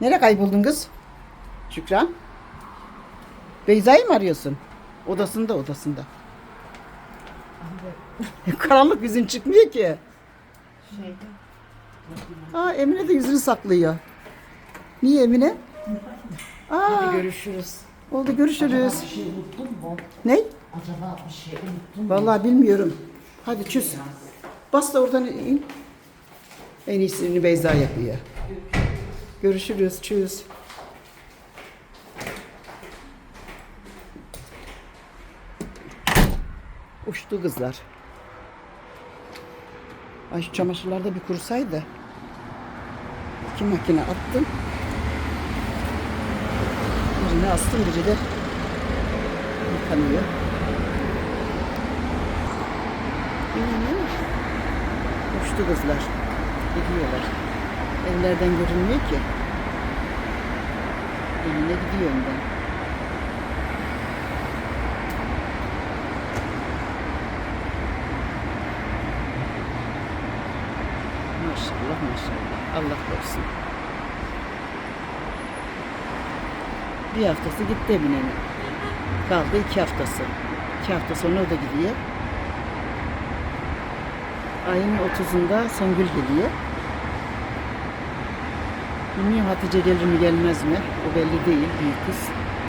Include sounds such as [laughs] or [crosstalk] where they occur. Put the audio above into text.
Nereye kayboldun kız? Şükran. Beyza'yı mı arıyorsun? Odasında odasında. [laughs] Karanlık yüzün çıkmıyor ki. Aa Emine de yüzünü saklıyor. Niye Emine? Aa, Görüşürüz. oldu görüşürüz. Bir şey unuttun mu? Ne? Acaba bir şey unuttun mu? Vallahi bilmiyorum. Hadi çüz. Bas da oradan in. En iyisini Beyza yapıyor. Görüşürüz. Çüz. Uçtu kızlar. Ay şu çamaşırlar bir kurusaydı. İki makine attım. Birine astım, biri de yıkanıyor. Bilmiyorum. Uçtu kızlar. Gidiyorlar. Evlerden görünmüyor ki. Eline gidiyor önden. Maşallah maşallah. Allah korusun. Bir haftası gitti Emine'nin. Kaldı iki haftası. İki hafta sonra o da gidiyor. Ayın 30'unda Songül geliyor. Bilmiyorum Hatice gelir mi gelmez mi? O belli değil büyük kız.